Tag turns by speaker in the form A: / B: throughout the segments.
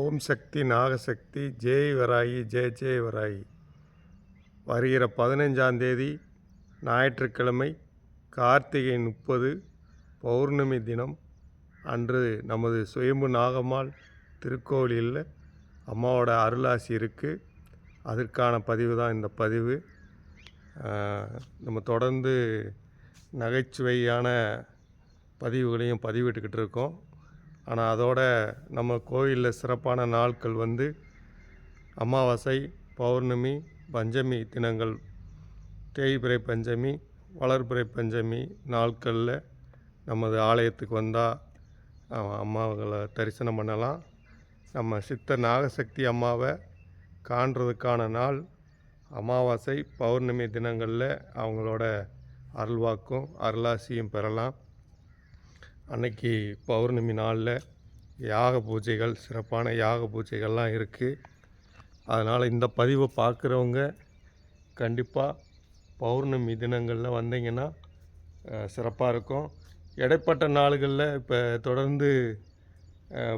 A: ஓம் சக்தி நாகசக்தி ஜெய் வராயி ஜெய் ஜெய் வராயி. வருகிற பதினஞ்சாம் தேதி ஞாயிற்றுக்கிழமை கார்த்திகை முப்பது பௌர்ணமி தினம். அன்று நமது சுயம்பு நாகம்மாள் திருக்கோவிலில் அம்மாவோட அருளாசி இருக்குது அதற்கான பதிவு தான் இந்த பதிவு. நம்ம தொடர்ந்து நகைச்சுவையான பதிவுகளையும் பதிவிட்டுக்கிட்டு இருக்கோம். ஆனால் அதோட நம்ம கோயிலில் சிறப்பான நாட்கள் வந்து அமாவாசை பௌர்ணமி பஞ்சமி தினங்கள் தேய்பிறை பஞ்சமி வளர்பிறை பஞ்சமி நாட்களில் நமது ஆலயத்துக்கு வந்தால் அம்மாவுகளை தரிசனம் பண்ணலாம். நம்ம சித்த நாகசக்தி அம்மாவை காண்றதுக்கான நாள் அமாவாசை பௌர்ணமி தினங்களில் அவங்களோட அருள்வாக்கும் அருளாசியும் பெறலாம். அன்னைக்கு பௌர்ணமி நாளில் யாக பூஜைகள் சிறப்பான யாக பூஜைகள்லாம் இருக்குது அதனால் இந்த பதிவை பார்க்குறவங்க கண்டிப்பாக பௌர்ணமி தினங்களில் வந்தீங்கன்னா சிறப்பாக இருக்கும். இடைப்பட்ட நாள்களில் இப்போ தொடர்ந்து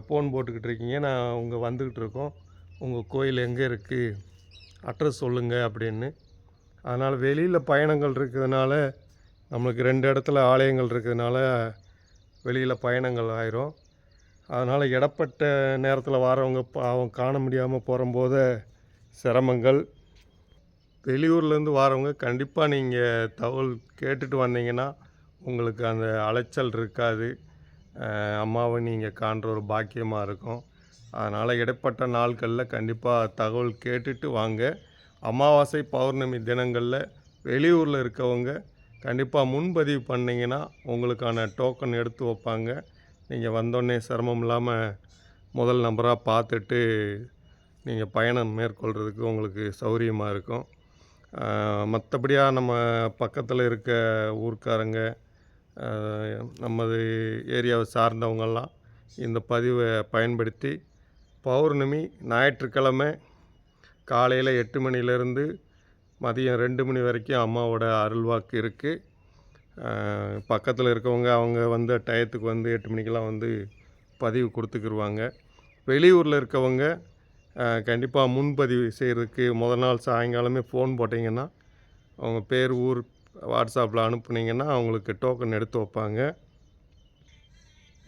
A: ஃபோன் போட்டுக்கிட்டு இருக்கீங்க. நான் உங்கள் வந்துக்கிட்டு இருக்கோம். உங்கள் கோயில் எங்கே இருக்குது அட்ரஸ் சொல்லுங்கள் அப்படின்னு. அதனால் வெளியில் பயணங்கள் இருக்கிறதுனால நம்மளுக்கு ரெண்டு இடத்துல ஆலயங்கள் இருக்கிறதுனால வெளியில் பயணங்கள் ஆயிரும். அதனால் இடப்பட்ட நேரத்தில் வரவங்க அவங்க காண முடியாமல் போகும்போது சிரமங்கள். வெளியூர்லேருந்து வரவங்க கண்டிப்பாக நீங்கள் தகவல் கேட்டுட்டு வந்தீங்கன்னா உங்களுக்கு அந்த அலைச்சல் இருக்காது. அம்மாவை நீங்கள் காண்ற ஒரு பாக்கியமாக இருக்கும். அதனால் இடைப்பட்ட நாட்களில் கண்டிப்பாக தகவல் கேட்டுட்டு வாங்க. அமாவாசை பௌர்ணமி தினங்களில் வெளியூரில் இருக்கவங்க கண்டிப்பாக முன்பதிவு பண்ணிங்கன்னா உங்களுக்கான டோக்கன் எடுத்து வைப்பாங்க. நீங்கள் வந்தோடனே சிரமம் இல்லாமல் முதல் நம்பராக பார்த்துட்டு நீங்கள் பயணம் மேற்கொள்கிறதுக்கு உங்களுக்கு சௌகரியமாக இருக்கும். மற்றபடியாக நம்ம பக்கத்தில் இருக்க ஊர்க்காரங்க நமது ஏரியாவை சார்ந்தவங்கெல்லாம் இந்த பதிவை பயன்படுத்தி பௌர்ணமி ஞாயிற்றுக்கிழமை காலையில் எட்டு மணிலேருந்து மதியம் ரெண்டு மணி வரைக்கும் அம்மாவோட அருள்வாக்கு இருக்குது பக்கத்தில் இருக்கவங்க அவங்க வந்து டயத்துக்கு வந்து எட்டு மணிக்கெல்லாம் வந்து பதிவு கொடுத்துக்கிருவாங்க. வெளியூரில் இருக்கவங்க கண்டிப்பாக முன்பதிவு செய்கிறதுக்கு முத நாள் சாயங்காலமே ஃபோன் போட்டிங்கன்னா அவங்க பேர் ஊர் வாட்ஸ்அப்பில் அனுப்புனீங்கன்னா அவங்களுக்கு டோக்கன் எடுத்து வைப்பாங்க.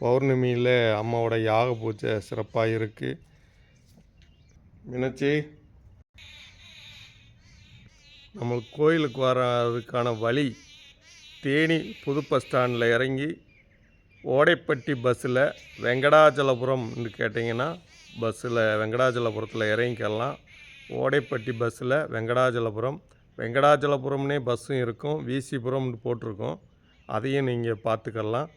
A: பௌர்ணமியில் அம்மாவோட யாக பூஜை சிறப்பாக இருக்குது மீனாட்சி நம்ம கோயிலுக்கு வர்றதுக்கான வழி தேனி புது பஸ் ஸ்டாண்டில் இறங்கி ஓடைப்பட்டி பஸ்ஸில் வெங்கடாச்சலபுரம்னு கேட்டிங்கன்னா பஸ்ஸில் வெங்கடாச்சலபுரத்தில் இறங்கிக்கலாம் ஓடைப்பட்டி பஸ்ஸில் வெங்கடாச்சலபுரம் வெங்கடாச்சலபுரம்னே பஸ்ஸும் இருக்கும் விசிபுரம்னு போட்டிருக்கோம். அதையும் நீங்கள் பார்த்துக்கலாம்.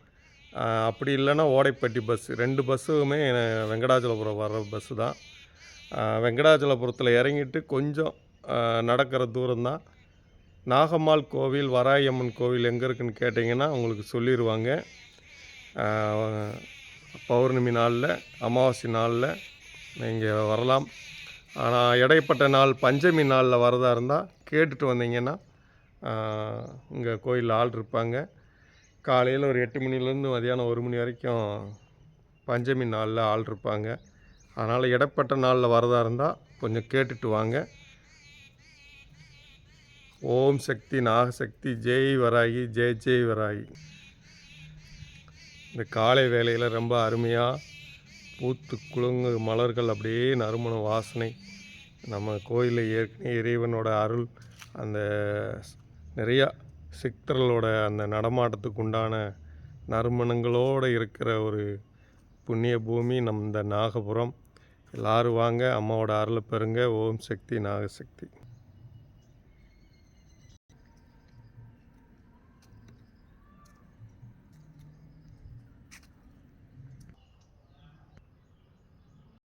A: அப்படி இல்லைன்னா ஓடைப்பட்டி பஸ் ரெண்டு பஸ்ஸுமே வெங்கடாச்சலபுரம் வர்ற பஸ்ஸு தான். வெங்கடாச்சலபுரத்தில் இறங்கிட்டு கொஞ்சம் நடக்கிற தூரம்தான். நாகம்மாள் கோவில் வராயம்மன் கோவில் எங்கே இருக்குன்னு கேட்டிங்கன்னா உங்களுக்கு சொல்லிடுவாங்க பௌர்ணமி நாளில் அமாவாசை நாளில் நீங்கள் வரலாம். ஆனால் இடைப்பட்ட நாள் பஞ்சமி நாளில் வரதா இருந்தால் கேட்டுட்டு வந்தீங்கன்னா இங்கே கோயிலில் ஆள் இருப்பாங்க. காலையில் ஒரு எட்டு மணிலேருந்து மதியானம் ஒரு மணி வரைக்கும் பஞ்சமி நாளில் ஆள் இருப்பாங்க. அதனால் இடைப்பட்ட நாளில் வரதா இருந்தால் கொஞ்சம் கேட்டுட்டு வாங்க. ஓம் சக்தி நாகசக்தி ஜெய் வராகி ஜெய் ஜெய் வராகி. இந்த காலை வேலையில் ரொம்ப அருமையாக பூத்து குலுங்கு மலர்கள் அப்படியே நறுமண வாசனை. நம்ம கோயிலில் ஏற்கனவே இறைவனோட அருள் அந்த நிறையா சித்தர்களோட அந்த நடமாட்டத்துக்கு உண்டான நறுமணங்களோடு இருக்கிற ஒரு புண்ணிய பூமி நம் இந்த நாகபுரம். எல்லாரும் வாங்க அம்மாவோட அருளை பெறுங்க. ஓம் சக்தி நாகசக்தி.